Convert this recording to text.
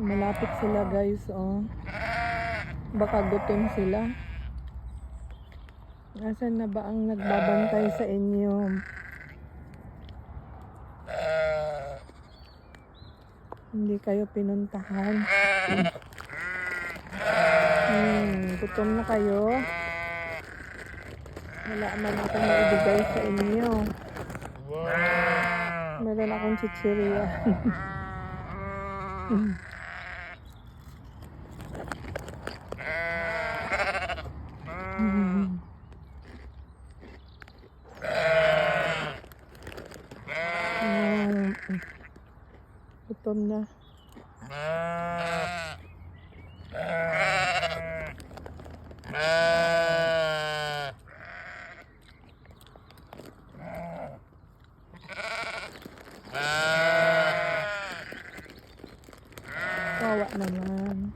Malapit sila guys, oh. Baka gutom sila. Nasaan na ba ang nagbabantay sa inyo? Hindi kayo pinuntahan. Hmm, gutom na kayo. Wala man akong maibigay sa inyo. Meron akong chichirya. Потом на... Bawa naman.